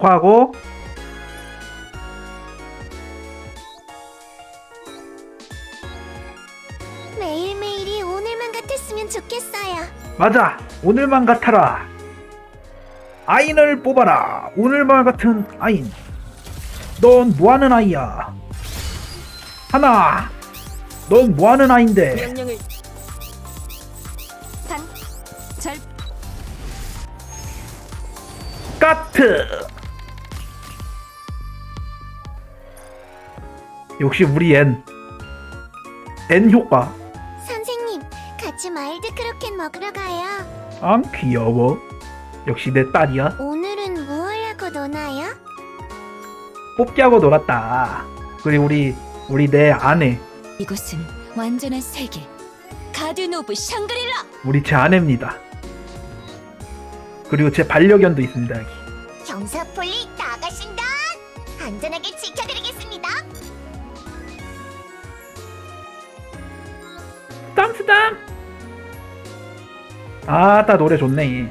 과고 매일매일이 오늘만 같았으면 좋겠어요. 맞아. 오늘만 같아라. 아인을 뽑아라. 오늘만 같은 아인. 넌 뭐하는 아이야? 하나. 넌 뭐하는 아인데? 명령을. 반, 절, 까트 역시 우리 앤. 앤 효과 선생님, 같이 마일드 크로켓 먹으러 가요. 안 귀여워 역시 내 딸이야 오늘은 무얼 하고 노나요? 뽑기하고 놀았다 그리고 우리 우리 내 아내 이곳은 완전한 세계. 가든 오브 샹그릴라. 우리 제 아내입니다 그리고 제 반려견도 있습니다 여기 경사폴리 나가신다. 안전하게 지켜드리겠습니다. 땀스담. 아따 노래 좋네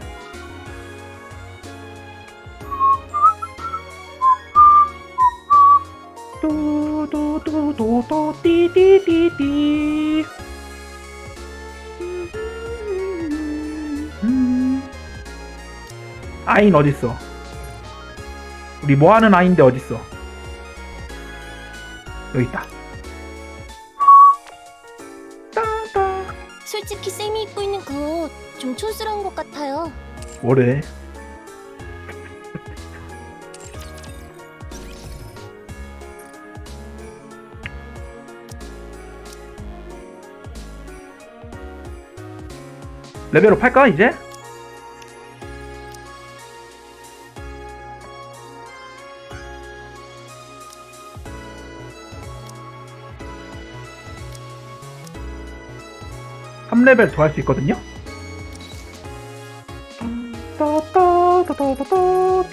뚜뚜뚜뚜뚜 띠띠띠띠. 음. 아인 어딨어? 우리 뭐하는 아인데 어딨어? 여기 있다 솔직히 쌤이 입고 있는 그 옷 좀 촌스러운 것 같아요. 뭐래? 레벨업 할까 이제? 삼레벨 더 할 수 있거든요? 또또또또또또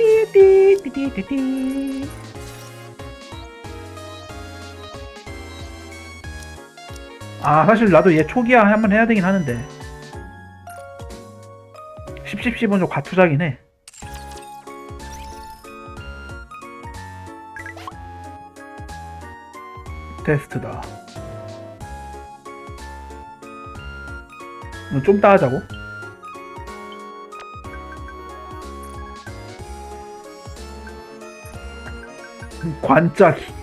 아 사실 나도 얘 초기화 한번 해야 되긴 하는데. 10 10 10은 좀 해. 테스트다 좀 따 하자고. 관짝이.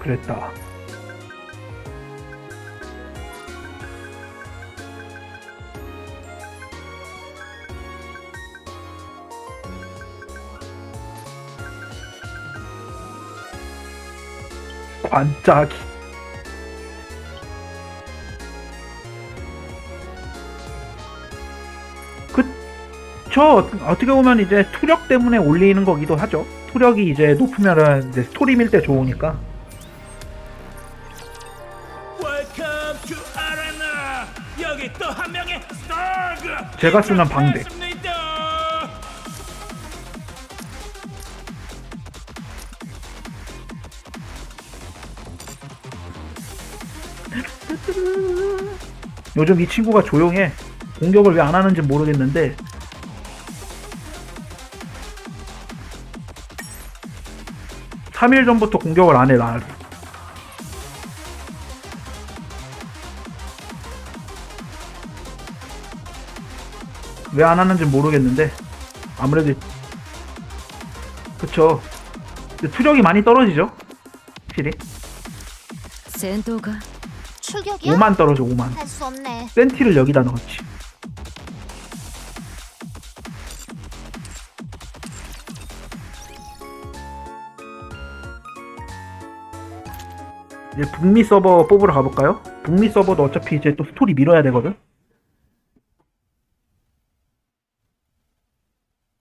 그랬다 관짝이 그쵸 어떻게 보면 이제 투력 때문에 올리는 거기도 하죠 투력이 이제 높으면은 이제 스토리 밀 때 좋으니까. 제가 쓰는 방대. 요즘 이 친구가 조용해. 공격을 왜 안 하는지 모르겠는데. 삼일 전부터 공격을 안 해, 나. 왜 안 하는지 모르겠는데. 아무래도 그쵸. 투력이 많이 떨어지죠? 확실히. 센도가 출격이요? 5만 떨어져 5만 할 수 없네. 센티를 여기다 넣었지 이제 북미 서버 뽑으러 가볼까요? 북미 서버도 어차피 이제 또 스토리 밀어야 되거든